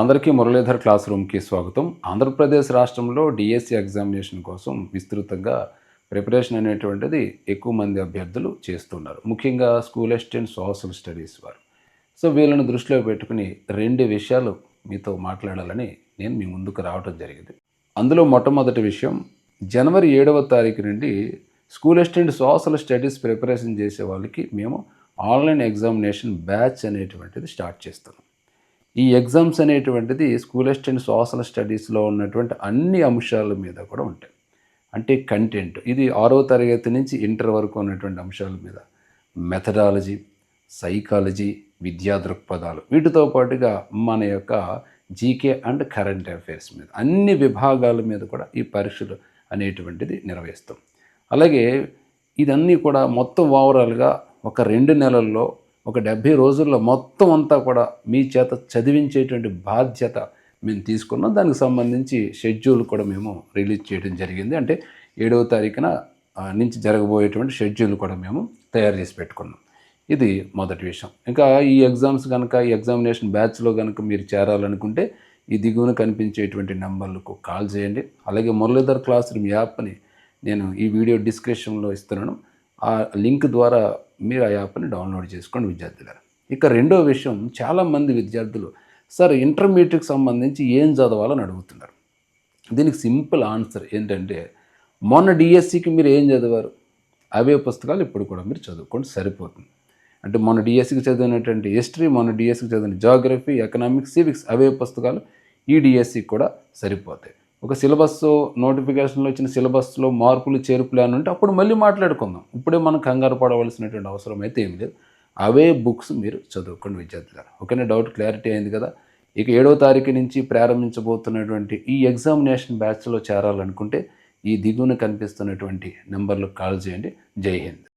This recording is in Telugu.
అందరికీ మురళీధర్ క్లాస్ రూమ్కి స్వాగతం. ఆంధ్రప్రదేశ్ రాష్ట్రంలో డిఎస్సి ఎగ్జామినేషన్ కోసం విస్తృతంగా ప్రిపరేషన్ అనేటువంటిది ఎక్కువ మంది అభ్యర్థులు చేస్తున్నారు. ముఖ్యంగా స్కూల్ అసిస్టెంట్ సోషల్ స్టడీస్ వారు. సో వీళ్ళని దృష్టిలో పెట్టుకుని రెండు విషయాలు మీతో మాట్లాడాలని నేను మీ ముందుకు రావడం జరిగింది. అందులో మొట్టమొదటి విషయం జనవరి ఏడవ తారీఖు నుండి school assistant social studies preparation చేసే వాళ్ళకి మేము ఆన్లైన్ ఎగ్జామినేషన్ బ్యాచ్ అనేటువంటిది స్టార్ట్ చేస్తున్నాం. ఈ ఎగ్జామ్స్ అనేటువంటిది స్కూల్ అసిస్టెంట్ సోషల్ స్టడీస్లో ఉన్నటువంటి అన్ని అంశాల మీద కూడా ఉంటాయి. అంటే కంటెంట్ ఇది ఆరో తరగతి నుంచి ఇంటర్ వరకు ఉన్నటువంటి అంశాల మీద. మెథడాలజీ సైకాలజీ విద్యా దృక్పథాలు వీటితో పాటుగా మన యొక్క జీకే అండ్ కరెంట్ అఫైర్స్ మీద అన్ని విభాగాల మీద కూడా ఈ పరీక్షలు అనేటువంటిది నిర్వహిస్తాం. అలాగే ఇదన్నీ కూడా మొత్తం ఓవరాల్గా ఒక రెండు నెలల్లో ఒక డెబ్భై రోజుల్లో మొత్తం అంతా కూడా మీ చేత చదివించేటువంటి బాధ్యత మేము తీసుకున్నాం. దానికి సంబంధించి షెడ్యూల్ కూడా మేము రిలీజ్ చేయడం జరిగింది. అంటే ఏడవ తారీఖున నుంచి జరగబోయేటువంటి షెడ్యూల్ కూడా మేము తయారు చేసి పెట్టుకున్నాం. ఇది మొదటి విషయం. ఇంకా ఈ ఎగ్జామ్స్ కనుక ఈ ఎగ్జామినేషన్ బ్యాచ్లో కనుక మీరు చేరాలనుకుంటే ఈ దిగువన కనిపించేటువంటి నెంబర్లకు కాల్ చేయండి. అలాగే మురళీధర్ క్లాస్ రూమ్ యాప్ని నేను ఈ వీడియో డిస్క్రిప్షన్లో ఇస్తున్నాను. ఆ లింక్ ద్వారా మీరు ఆ యాప్ని డౌన్లోడ్ చేసుకోండి విద్యార్థులారా ఇక రెండో విషయం చాలామంది విద్యార్థులు సార్ ఇంటర్మీడియట్కి సంబంధించి ఏం చదవాలని అడుగుతున్నారు? దీనికి సింపుల్ ఆన్సర్ ఏంటంటే మొన్న డిఎస్సికి మీరు ఏం చదివారు? అవే పుస్తకాలు ఇప్పుడు కూడా మీరు చదువుకోండి సరిపోతుంది. అంటే మొన్న డిఎస్సికి చదివినటువంటి హిస్టరీ మొన్న డిఎస్సికి చదివిన జాగ్రఫీ ఎకనామిక్స్ సివిక్స్ అవే పుస్తకాలు ఈ డిఎస్సికి కూడా సరిపోతాయి. ఒక సిలబస్ నోటిఫికేషన్లో వచ్చిన సిలబస్లో మార్పులు చేర్పులు అని ఉంటే అప్పుడు మళ్ళీ మాట్లాడుకుందాం. ఇప్పుడే మనం కంగారు పడవలసినటువంటి అవసరం అయితే ఏం లేదు. అవే బుక్స్ మీరు చదువుకోండి విద్యార్థులారా ఓకేనా? డౌట్ క్లారిటీ అయింది కదా? ఇక ఏడవ తారీఖు నుంచి ప్రారంభించబోతున్నటువంటి ఈ ఎగ్జామినేషన్ బ్యాచ్లో చేరాలనుకుంటే ఈ దిగువన కనిపిస్తున్నటువంటి నెంబర్లకు కాల్ చేయండి. జై హింద్.